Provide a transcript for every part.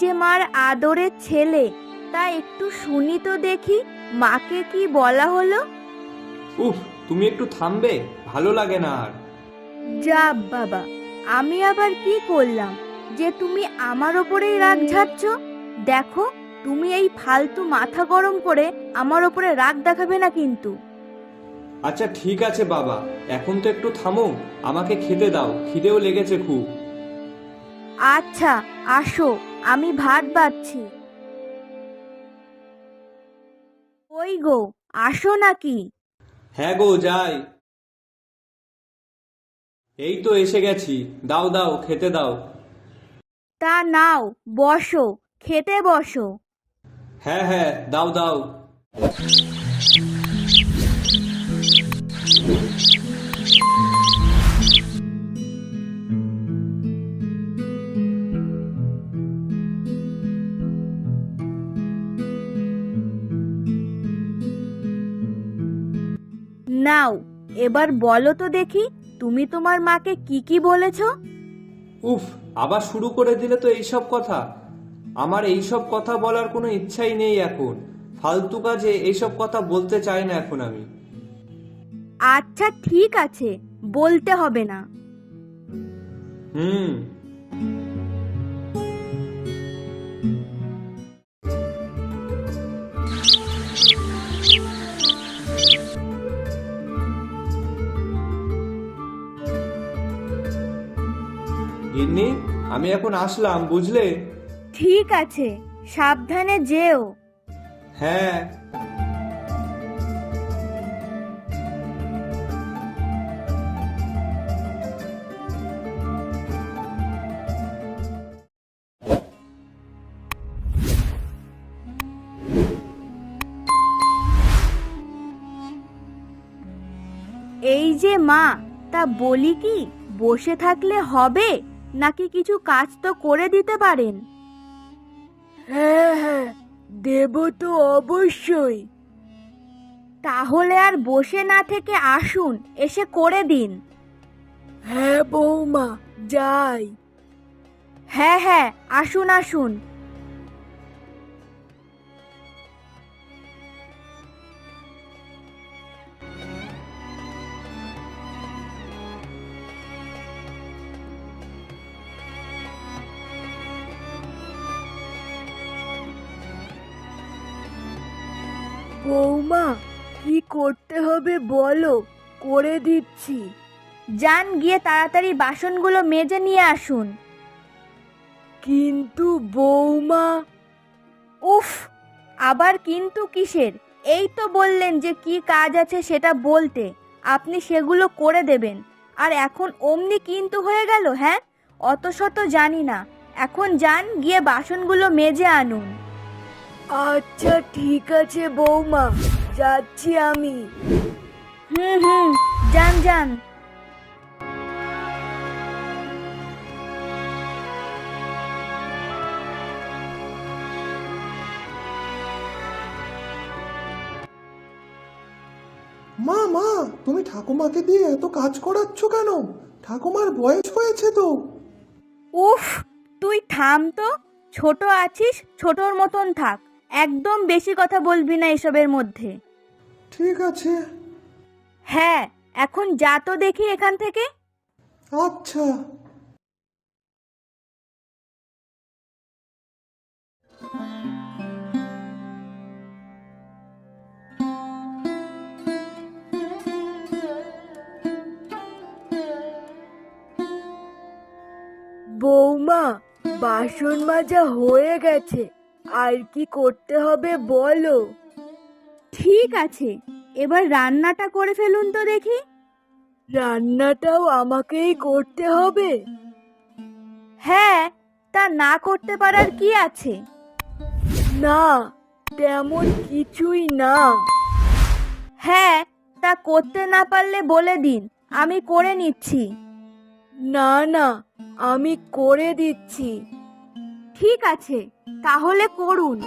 যে মার আদরের ছেলে। তা একটু শুনি তো দেখি মাকে কি বলা হলো? উফ তুমি একটু থামবে ভালো লাগে না আর। যা বাবা আমি আবার কি করলাম? যে তুমি আমার ওপরেই রাগ ঝাড়ছ দেখো তুমি এই ফালতু মাথা গরম করে আমার ওপরে রাগ দেখাবে না কিন্তু। আচ্ছা ঠিক আছে বাবা এখন তো একটু থামো আমাকে খেতে দাও খিদেও লেগেছে খুব। আচ্ছা আসো। আমি ভাত বাড়ছি ওই গো আসো নাকি? হ্যাঁ গো যাই। এই তো এসে গেছি। দাও দাও খেতে দাও। তা নাও বসো খেতে বসো। হ্যাঁ হ্যাঁ দাও দাও। নাও এবার বলো তো দেখি তুমি তোমার মাকে কি কি বলেছ? উফ আবার শুরু করে দিলে তো এইসব কথা। আমার এইসব কথা বলার কোনো ইচ্ছাই নেই এখন। ফালতু কাজে এইসব কথা বলতে চাই না এখন আমি। আচ্ছা ঠিক আছে বলতে হবে না। হুম। আমি এখন আসলাম বুঝলে? ঠিক আছে সাবধানে যেও। হ্যাঁ। এই যে মা তা বলি কি বসে থাকলে হবে? নাকি কিছু কাজ তো করে দিতে পারেন? হ্যাঁ হ্যাঁ দেব তো অবশ্যই। তাহলে আর বসে না থেকে আসুন এসে করে দিন। হ্যাঁ বৌমা যাই। হ্যাঁ হ্যাঁ আসুন আসুন। করতে হবে বলো, করে দিচ্ছি। যান, গিয়ে তাড়াতাড়ি বাসনগুলো মেজে নিয়ে আসুন। কিন্তু বৌমা, উফ, আবার কিন্তু কিসের? এই তো বললেন যে কি কাজ আছে সেটা বলতে। আপনি সেগুলো করে দেবেন। আর এখন অমনি কিন্তু হয়ে গেল হ্যাঁ? অত শত জানি না। এখন যান, গিয়ে বাসনগুলো মেজে আনুন। আচ্ছা ঠিক আছে বৌমা। যাচ্ছি আমি। হুম হুম। যান যান। মা মা তুমি ঠাকুমাকে দিয়ে এত কাজ করাচ্ছ কেন? ঠাকুমার বয়স হয়েছে তো। উফ তুই থাম তো। ছোট আছিস ছোটর মতন থাক। একদম বেশি কথা বলবি না এসবের মধ্যে। ঠিক আছে। হ্যাঁ এখন যা তো দেখি এখান থেকে। আচ্ছা। বৌমা বাসন মাজা হয়ে গেছে। আর কি করতে হবে বলো? ঠিক আছে এবার রান্নাটা করে ফেলুন তো দেখি। রান্নাটাও আমাকেই করতে হবে। হ্যাঁ তা না করতে পারার কি আছে? না তেমন কিছুই না। হ্যাঁ তা করতে না পারলে বলে দিন আমি করে নিচ্ছি। না না আমি করে দিচ্ছি। ঠিক আছে তাহলে করুন।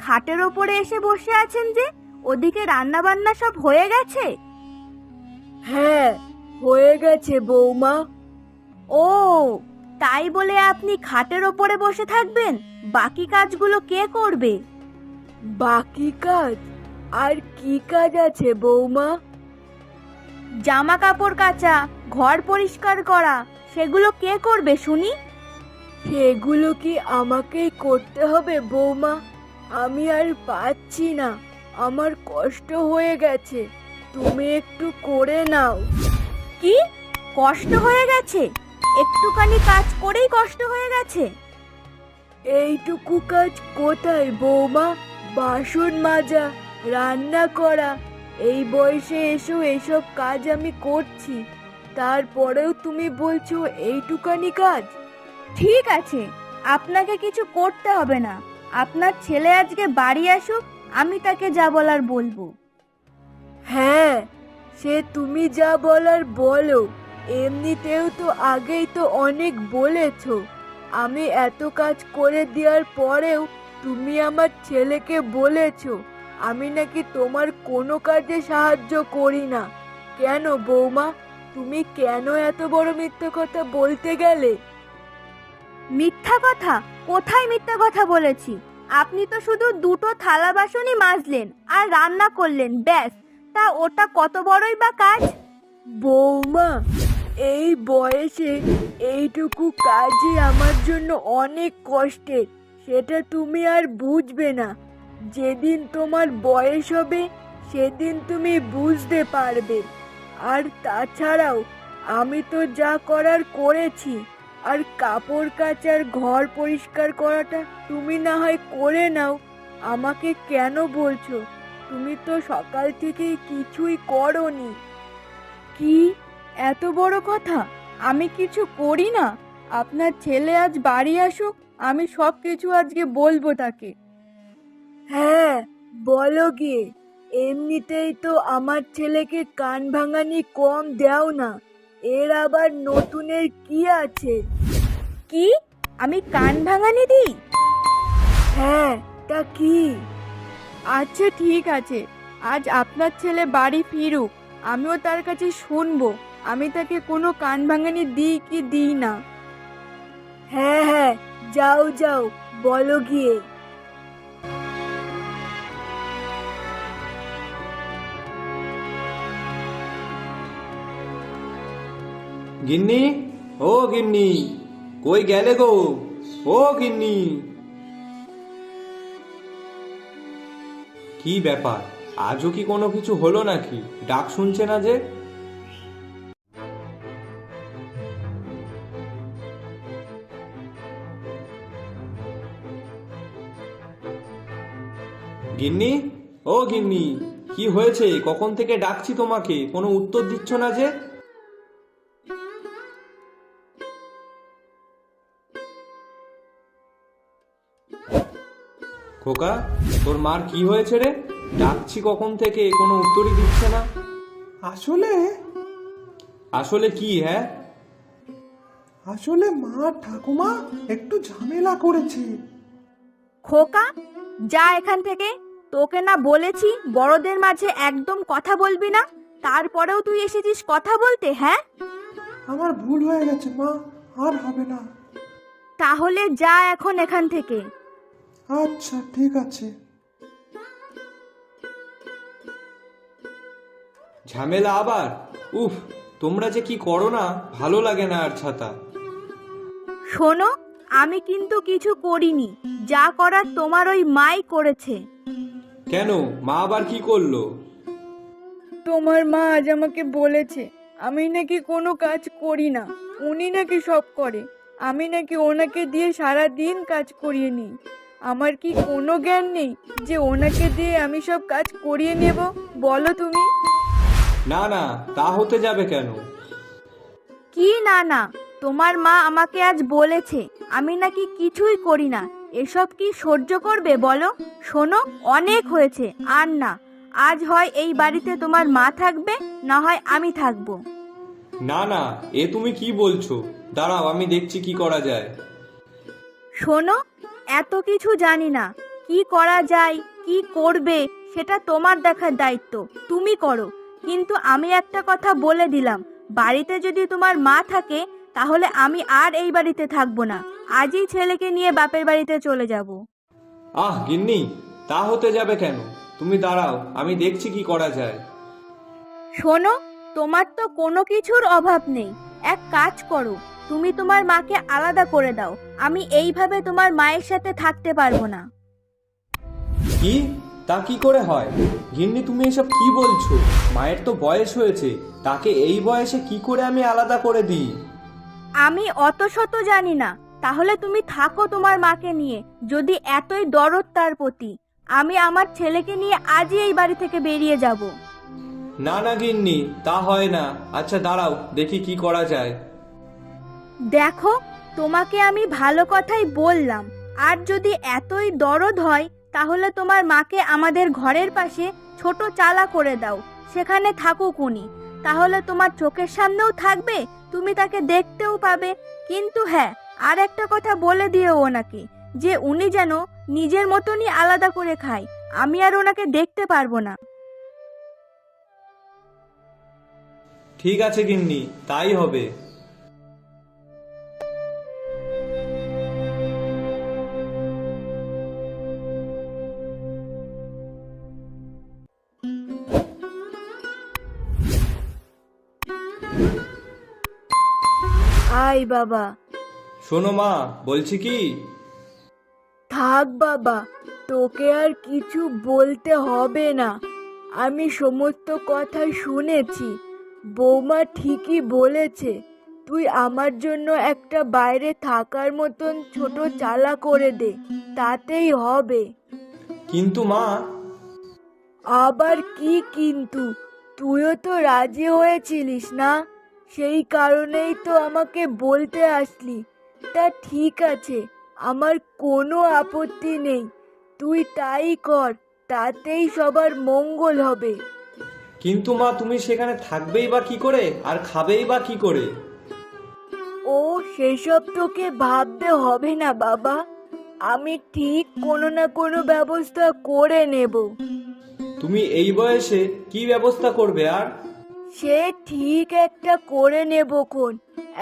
খাটের ওপরে এসে বসে আছেন যে? ওদিকে রান্না বান্না সব হয়ে গেছে? হ্যাঁ হয়ে গেছে বৌমা। ও তাই বলে আপনি খাটের ওপরে বসে থাকবেন? বাকি কাজগুলো কে করবে? বাকি কাজ? আর কি কাজ আছে বৌমা? জামা কাপড় কাচা ঘর পরিষ্কার করা সেগুলো কে করবে শুনি? সেগুলো কি আমাকেই করতে হবে বৌমা? আমি আর পাচ্ছি না। আমার কষ্ট হয়ে গেছে। তুমি একটু করে নাও। কি? কষ্ট হয়ে গেছে? একটুখানি কাজ করেই কষ্ট হয়ে গেছে? এইটুকু কাজ কোথায় বৌমা? বাসন মাজা রান্না করা। এই বয়সে এসো এসব কাজ আমি করছি। তারপরেও তুমি বলছো এইটুকানি কাজ? ঠিক আছে। আপনাকে কিছু করতে হবে না। আপনার ছেলে আজকে বাড়ি আসুক আমি তাকে যা বলার বলব। হ্যাঁ সে তুমি যা বলার বলো। এমনিতেও তো আগেই তো অনেক বলেছ। আমি এত কাজ করে দেওয়ার পরেও তুমি আমার ছেলেকে বলেছ। আমি নাকি তোমার কোনো কাজে সাহায্য করি না। কেন বৌমা তুমি কেন এত বড় মিথ্যা কথা বলতে গেলে? মিথ্যা কথা? কোথায় মিথ্যা কথা বলেছি? আপনি তো শুধু দুটো থালা বাসনই মাজলেন আর রান্না করলেন, ব্যাস। তা ওটা কত বড়ই বা কাজ? বৌমা, এই বয়সে এইটুকু কাজই আমার জন্য অনেক কষ্টের, সেটা তুমি আর বুঝবে না। যেদিন তোমার বয়স হবে, সেদিন তুমি বুঝতে পারবে। আর তাছাড়াও, আমি তো যা করার করেছি আর কাপড় কাচার ঘর পরিষ্কার করাটা তুমি না হয় করে নাও। আমাকে কেন বলছো? তুমি তো সকাল থেকে কিছুই করনি। কি? এত বড় কথা? আমি কিছু করি না? আপনার ছেলে আজ বাড়ি আসুক, আমি সব কিছু আজকে বলব তাকে। হ্যাঁ বলো গিয়ে। এমনিতেই তো আমার ছেলেকে কান ভাঙানি কম দাও না। এর আবার নতুনের কি আছে? কি? আমি কান ভাঙানি দিই হ্যাঁ তা কি? আচ্ছা ঠিক আছে। আজ আপনার ছেলে বাড়ি ফিরুক আমিও তার কাছে শুনব। আমি তাকে কোনো কান ভাঙানি দিই কি দিই না? হ্যাঁ হ্যাঁ যাও যাও বলো গিয়ে। গিন্নি? ও গিন্নি, কই গেলে গো? ও গিন্নি। কি ব্যাপার? আজও কি কোনো কিছু হলো নাকি? ডাক শুনছে না যে? গিন্নি? ও গিন্নি, কি হয়েছে? কখন থেকে ডাকছি তোমাকে? কোনো উত্তর দিচ্ছ না যে? খোকা তোর মার কি হয়েছে রে? ডাকছি কখন থেকে কোনো উত্তরই দিচ্ছে না। আসলে? আসলে কি হ্যাঁ? আসলে মা ঠাকুমা একটু ঝামেলা করেছে। খোকা যা এখান থেকে। তোকে না বলেছি বড়দের মাঝে একদম কথা বলবি না। তারপরেও তুই এসেছিস কথা বলতে হ্যাঁ? আমার ভুল হয়ে গেছে মা আর হবে না। তাহলে যা এখন এখান থেকে। আচ্ছা ঠিক আছে। ঝামেলা আবার? উফ তোমরা যে কি করো না ভালো লাগে না আর ছাতা। শোনো আমি কিন্তু কিছু করিনি। যা করার তোমার ওই মাই করেছে। কেন? মা আবার কি করল? তোমার মা আজ আমাকে বলেছে আমি নাকি কোনো কাজ করি না। উনি নাকি সব করে। আমি নাকি ওনাকে দিয়ে সারা দিন কাজ করিয়ে নিই। আমার কি কোনো জ্ঞান নেই যে ওনাকে দিয়ে আমি সব কাজ করিয়ে নেব? বলো তুমি। না না তা হতে যাবে কেন? কি না না তোমার মা আমাকে আজ বলেছে আমি নাকি কিছুই করি না। এসব কি সহ্য করবে বলো? শোনো অনেক হয়েছে আর না আজ হয় এই বাড়িতে তোমার মা থাকবে না হয় আমি থাকব। না না এ তুমি কি বলছো? দাঁড়াও আমি দেখছি কি করা যায়। শোনো এত কিছু জানি না। কি করা যায় কি করবে সেটা তোমার দেখার দায়িত্ব। তুমি করো। কিন্তু আমি একটা কথা বলে দিলাম। বাড়িতে যদি তোমার মা থাকে তাহলে আমি আর এই বাড়িতে থাকব না। আজই ছেলেকে নিয়ে বাপের বাড়িতে চলে যাব। আহ গিন্নি তা হতে যাবে কেন? তুমি দাঁড়াও আমি দেখছি কি করা যায়। শোনো তোমার তো কোনো কিছুর অভাব নেই। এক কাজ করো তুমি তোমার মাকে আলাদা করে দাও। আমি এইভাবে তোমার মায়ের সাথে থাকতে পারব না। কি? তা কি করে হয়? গিন্নি তুমি এসব কি বলছো? মায়ের তো বয়স হয়েছে তাকে এই বয়সে কি করে আমি আলাদা করে দিই? আমি অত শত জানি না। তাহলে তুমি থাকো তোমার মাকে নিয়ে যদি এতই দরদ তার প্রতি। আমি আমার ছেলেকে নিয়ে আজই এই বাড়ি থেকে বেরিয়ে যাব। না না গিন্নি তা হয় না। আচ্ছা দাঁড়াও দেখি কি করা যায়। দেখো, তোমাকে আমি ভালো কথাই বললাম। আর যদি এতই দরদ হয়, তাহলে তোমার মাকে আমাদের ঘরের পাশে ছোট চালা করে দাও। সেখানে থাকুক উনি। তাহলে তোমার চোখের সামনেও থাকবে, তুমি তাকে দেখতেও পাবে। কিন্তু হ্যাঁ আর একটা কথা বলে দিও ওনাকে, যে উনি যেন নিজের মতনই আলাদা করে খায়। আমি আর ওনাকে দেখতে পারব না। ঠিক আছে গিন্নি, তাই হবে। আয় বাবা। শোনো মা বলছি কি? থাক বাবা তোকে আর কিছু বলতে হবে না। আমি সমস্ত কথা শুনেছি। বৌমা ঠিকই বলেছে তুই আমার জন্য একটা বাইরে থাকার মতন ছোট চালা করে দে তাতেই হবে। কিন্তু মা। আবার কি কিন্তু? তুইও তো রাজি হয়েছিলিস না? সেই কারণেই তো আমাকে বলতে আসলি। তা ঠিক আছে আমার কোনো আপত্তি নেই। তুই তাই কর তাতেই সবার মঙ্গল হবে। কিন্তু মা তুমি সেখানে থাকবেই বা কি করে? আর খাবেই বা কি করে? ও সেসব তোকে ভাবতে হবে না বাবা। আমি ঠিক কোনো না কোনো ব্যবস্থা করে নেব। তুমি এই বয়সে কি ব্যবস্থা করবে আর? সে ঠিক একটা করে নেব কোন।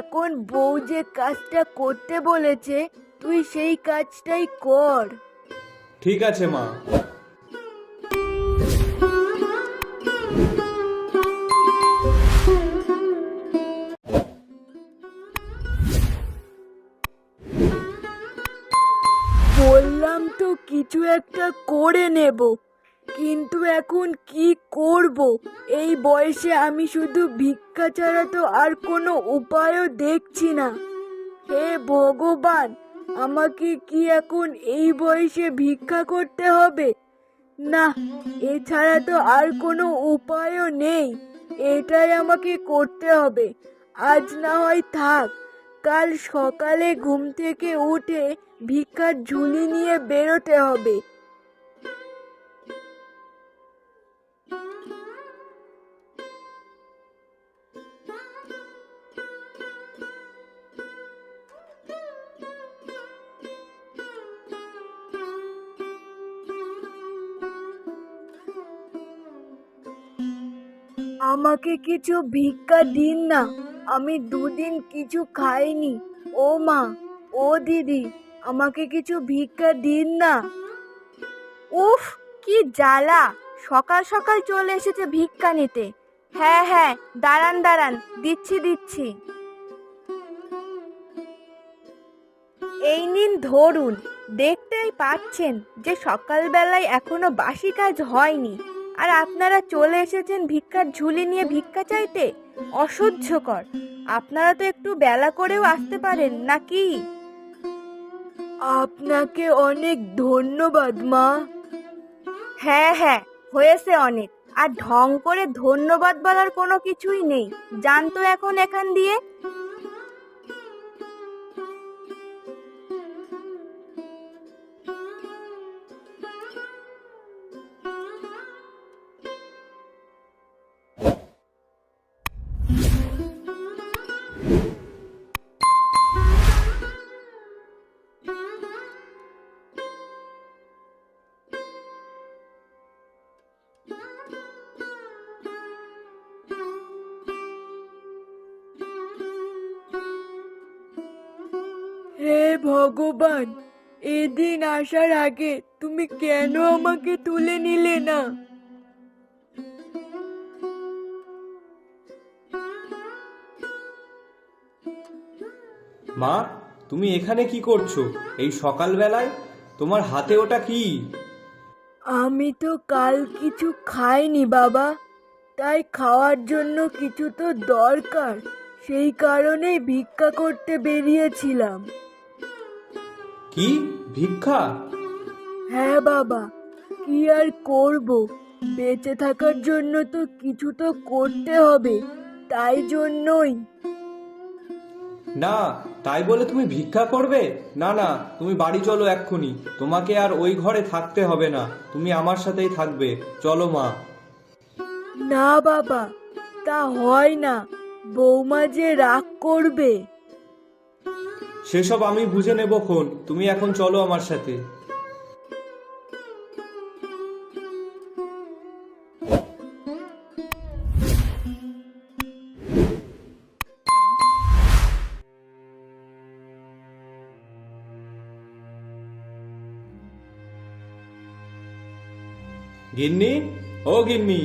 এখন বউ যে কাজটা করতে বলেছে তুই সেই কাজটাই কর। ঠিক আছে মা। বললাম তো কিছু একটা করে নেব। কিন্তু এখন কি করব? এই বয়সে আমি শুধু ভিক্ষা ছাড়া তো আর কোনো উপায়ও দেখছি না। হে ভগবান, আমাকে কি এখন এই বয়সে ভিক্ষা করতে হবে? না এছাড়া তো আর কোনো উপায়ও নেই। এটাই আমাকে করতে হবে। আজ না হয় থাক, কাল সকালে ঘুম থেকে উঠে ভিক্ষার ঝুলি নিয়ে বেরোতে হবে। আমাকে কিছু ভিক্ষা দিন না। আমি দুদিন কিছু খাইনি। ও মা, ও দিদি, আমাকে কিছু ভিক্ষা দিন না। উফ, কি জ্বালা। সকাল সকাল চলে এসেছে ভিক্ষা নিতে। হ্যাঁ হ্যাঁ দাঁড়ান দাঁড়ান, দিচ্ছি দিচ্ছি। এই নিন ধরুন। দেখতেই পাচ্ছেন যে সকালবেলায় এখনও বাসি কাজ হয়নি। আর আপনারা চলে এসেছেন ভিক্ষার ঝুলি নিয়ে ভিক্ষা চাইতে? অসহ্যকর। আপনারা তো একটু বেলা করেও আসতে পারেন নাকি? আপনাকে অনেক ধন্যবাদ মা। হ্যাঁ হ্যাঁ হয়েছে অনেক। আর ঢং করে ধন্যবাদ বলার কোনো কিছুই নেই। জানতো এখন এখান দিয়ে। ভগবান এদিন আসার আগে তুমি কেন আমাকে তুলে নিলে না? মা তুমি এখানে কি করছ? এই সকালবেলায়? তোমার হাতে ওটা কি? আমি তো কাল কিছু খাইনি বাবা তাই খাওয়ার জন্য কিছু তো দরকার সেই কারণেই ভিক্ষা করতে বেরিয়েছিলাম। কি ভিক্ষা? হ্যাঁ বাবা কি আর করব? বেঁচে থাকার জন্য তো কিছু তো করতে হবে তাই জন্যই। না তাই বলে তুমি ভিক্ষা করবে? না না তুমি বাড়ি চলো এক্ষুনি। তোমাকে আর ওই ঘরে থাকতে হবে না তুমি আমার সাথেই থাকবে। চলো মা। না বাবা তা হয় না বৌমা যে রাগ করবে। সেসব আমি বুঝে নেব খন। তুমি এখন চলো আমার সাথে। গিন্নি? ও গিন্নি।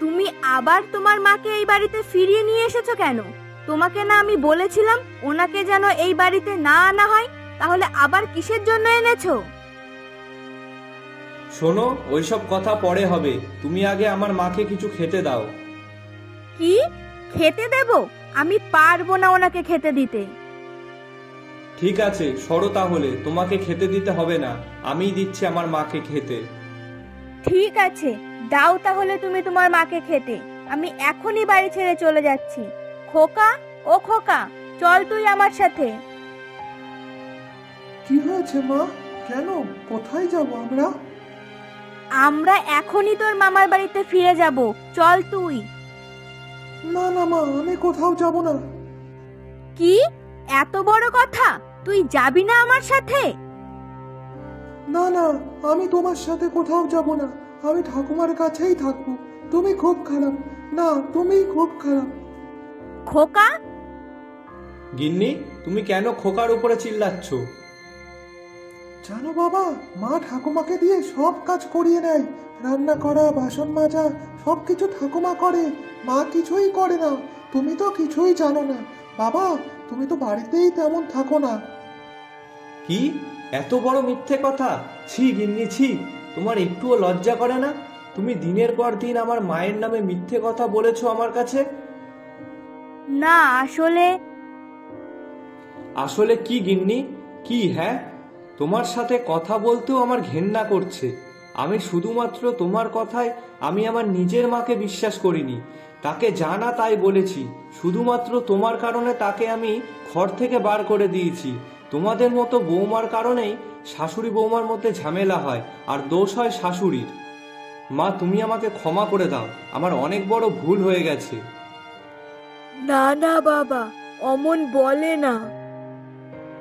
তুমি আবার তোমার মাকে এই বাড়িতে ফিরিয়ে নিয়ে এসেছ কেন? তোমাকে না আমি বলেছিলাম ওনাকে যেন এই বাড়িতে না আনা হয় তাহলে আবার কিসের জন্য এনেছো? শোনো ওইসব কথা পরে হবে। তুমি আগে আমার মাকে কিছু খেতে দাও। কি? খেতে দেব? আমি পারব না ওনাকে খেতে দিতে। ঠিক আছে সরো তাহলে। তোমাকে খেতে দিতে হবে না। আমিই দিচ্ছি আমার মাকে খেতে। ঠিক আছে দাও তাহলে তুমি তোমার মাকে খেতে। আমি এখনই বাড়ি ছেড়ে চলে যাচ্ছি। খোকা ও খোকা চল তুই আমার সাথে। কি হয়েছে মা? কেন? কোথায় যাব আমরা? আমরা এখনই তোর মামার বাড়িতে ফিরে যাব। চল তুই। না না মা আমি কোথাও যাব না। কি? এত বড় কথা? তুই যাবি না আমার সাথে? না না আমি তোমার সাথে কোথাও যাব না। আমি ঠাকুমার কাছেই থাকব। তুমি খুব খারাপ। না তুমি খুব খারাপ। খোকা? গিন্নি তুমি কেন খোকার উপরে চিল্লাচ্ছ? জানো বাবা মা ঠাকুমাকে দিয়ে সব কাজ করিয়ে নেয়। রান্না করা বাসন মাজা সব কিছু ঠাকুমা করে। মা কিছুই করে না। তুমি তো কিছুই জানো না। বাবা তুমি তো বাড়িতেই তেমন থাকো না। কি? এত বড় মিথ্যে কথা? ছি গিন্নি ছি। তোমার একটুও লজ্জা করে না? তুমি দিনের পর দিন আমার মায়ের নামে মিথ্যে কথা বলেছ আমার কাছে? না, আসলে আসলে কি গিন্নি? কি হ্যাঁ? তোমার সাথে কথা বলতেও আমার ঘেন্না করছে। আমি শুধুমাত্র তোমার কথায় আমি আমার নিজের মাকে বিশ্বাস করিনি। তাকে জানা তাই বলেছি। শুধুমাত্র তোমার কারণে তাকে আমি ঘর থেকে বার করে দিয়েছি। তোমাদের মতো বৌমার কারণেই শাশুড়ি বৌমার মধ্যে ঝামেলা হয় আর দোষ হয় শাশুড়ির। মা, তুমি আমাকে ক্ষমা করে দাও। আমার অনেক বড় ভুল হয়ে গেছে। না না বাবা অমন বলে না।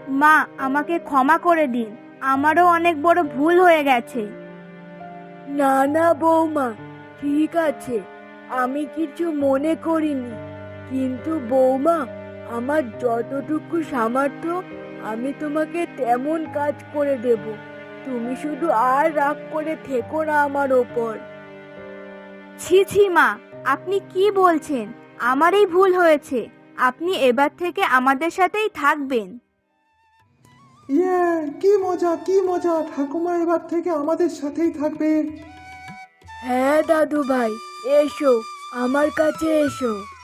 মা আমাকে ক্ষমা করে দিন। আমারও অনেক বড় ভুল হয়ে গেছে। না না বৌমা ঠিক আছে। আমি কিছু মনে করিনি। কিন্তু বৌমা আমার যতটুকু সামর্থ্য আমি তোমাকে তেমন কাজ করে দেব। তুমি শুধু আর রাগ করে থেকো না আমার ওপর। ছি ছি মা আপনি কি বলছেন? আমারই ভুল হয়েছে। আপনি এবার থেকে আমাদের সাথেই থাকবেন। ইয়ে কি মজা কি মজা। ঠাকুমা এবার থেকে আমাদের সাথেই থাকবে। হ্যাঁ দাদু ভাই এসো আমার কাছে এসো।